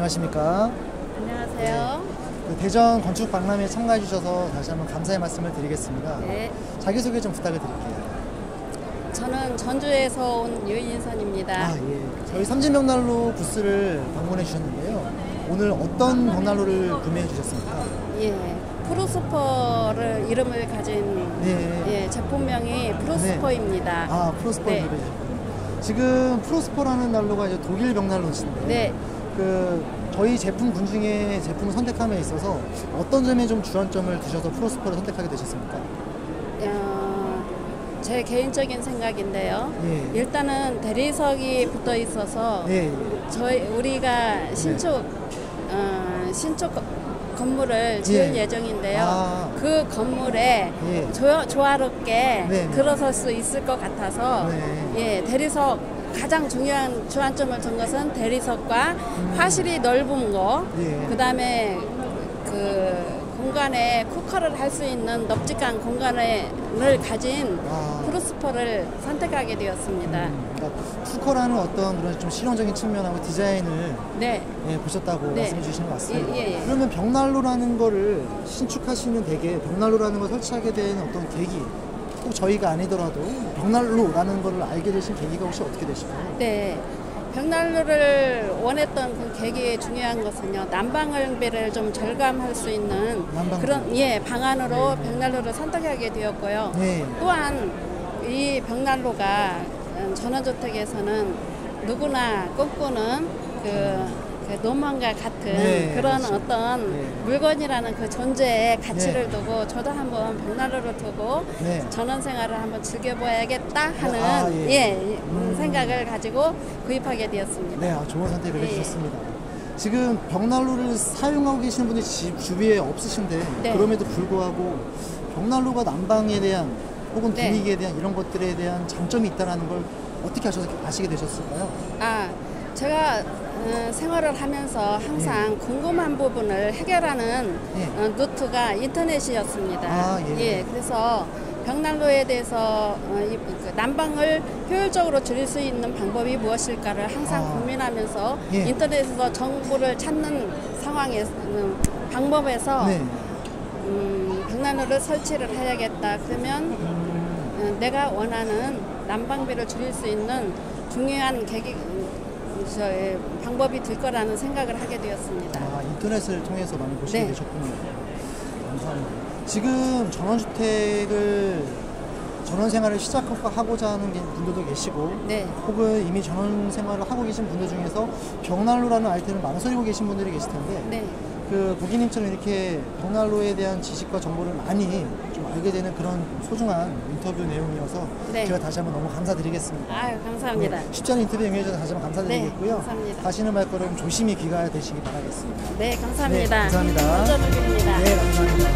안녕하십니까. 안녕하세요. 그 대전 건축 박람회에 참가해 주셔서 다시 한번 감사의 말씀을 드리겠습니다. 네. 자기소개 좀 부탁을 드릴게요. 저는 전주에서 온 유인선입니다. 아, 예. 저희 삼진명난로 부스를 방문해 주셨는데요. 오늘 어떤 벽난로를 구매해 주셨습니까? 예. 프로스퍼를 이름을 가진 네. 예, 제품명이 프로스퍼입니다. 아, 프로스퍼 네. 지금 프로스퍼라는 난로가 이제 독일 벽난로인데 네. 그 저희 제품 군 중에 제품을 선택함에 있어서 어떤 점에 좀 주안점을 두셔서 프로스퍼를 선택하게 되셨습니까? 어, 제 개인적인 생각인데요. 예. 일단은 대리석이 붙어 있어서 예, 예. 저희 우리가 신축 어, 신축 거- 건물을 지을 예. 예정인데요. 아. 그 건물에 예. 조, 조화롭게 네. 들어설 수 있을 것 같아서 네. 예 대리석 가장 중요한 주안점을 준 것은 대리석과 화실이 넓은 거, 예. 그 다음에 그 공간에 쿠커를 할 수 있는 넓직한 공간을 가진 아. 프로스퍼를 선택하게 되었습니다. 음, 그러니까 쿠커라는 어떤 그런 좀 실용적인 측면하고 디자인을 네. 예, 보셨다고 네. 말씀해 주시는 것 같습니다. 예, 예, 예. 그러면 벽난로라는 거를 신축하시는 대개 벽난로라는 걸 설치하게 된 어떤 계기 꼭 저희가 아니더라도 벽난로라는 거를 알게 되신 계기가 혹시 어떻게 되실까요? 네. 벽난로를 원했던 그 계기의 중요한 것은요. 난방비를 좀 절감할 수 있는 난방비. 그런 예 방안으로 벽난로를 선택하게 되었고요. 네. 또한 이 벽난로가 음, 전원주택에서는 누구나 꿈꾸는 그, 그 노망과 같은 네, 그런 그렇죠. 어떤 네. 물건이라는 그 존재의 가치를 네. 두고 저도 한번 벽난로를 두고 네. 전원 생활을 한번 즐겨봐야겠다 하는 아, 예. 예, 음. 생각을 가지고 구입하게 되었습니다. 네, 아, 좋은 선택을 예, 해주셨습니다. 지금 벽난로를 사용하고 계시는 분이 집 주위에 없으신데 네. 그럼에도 불구하고 벽난로가 난방에 대한 혹은 네. 분위기에 대한 이런 것들에 대한 장점이 있다는 걸 어떻게 아셔서 아시게 되셨을까요? 아, 제가 어, 생활을 하면서 항상 궁금한 부분을 해결하는 예. 어, 노트가 인터넷이었습니다. 아, 예. 그래서 벽난로에 대해서 어, 이, 그 난방을 효율적으로 줄일 수 있는 방법이 무엇일까를 항상 아. 고민하면서 예. 인터넷에서 정보를 찾는 상황에 음, 방법에서 네. 음, 벽난로를 설치를 해야겠다. 그러면 음, 어, 내가 원하는 난방비를 줄일 수 있는 중요한 계기, 음, 저의 방법이 될 거라는 생각을 하게 되었습니다. 아, 인터넷을 통해서 많이 보시게 네. 되셨군요. 감사합니다. 지금 전원주택을 전원 생활을 시작하고자 하는 게- 분들도 계시고 네. 혹은 이미 전원 생활을 하고 계신 분들 중에서 벽난로라는 아이템을 망설이고 계신 분들이 계실 텐데 네. 그 고객님처럼 이렇게 벽난로에 대한 지식과 정보를 많이 좀 알게 되는 그런 소중한 인터뷰 내용이어서 네. 제가 다시 한번 너무 감사드리겠습니다. 아유, 감사합니다. 네, 쉽지 않은 인터뷰 응해주셔서 다시 한번 감사드리겠고요. 네, 감사합니다. 가시는 발걸음 조심히 귀가되시기 바라겠습니다. 네, 감사합니다. 네, 감사합니다. 안전운전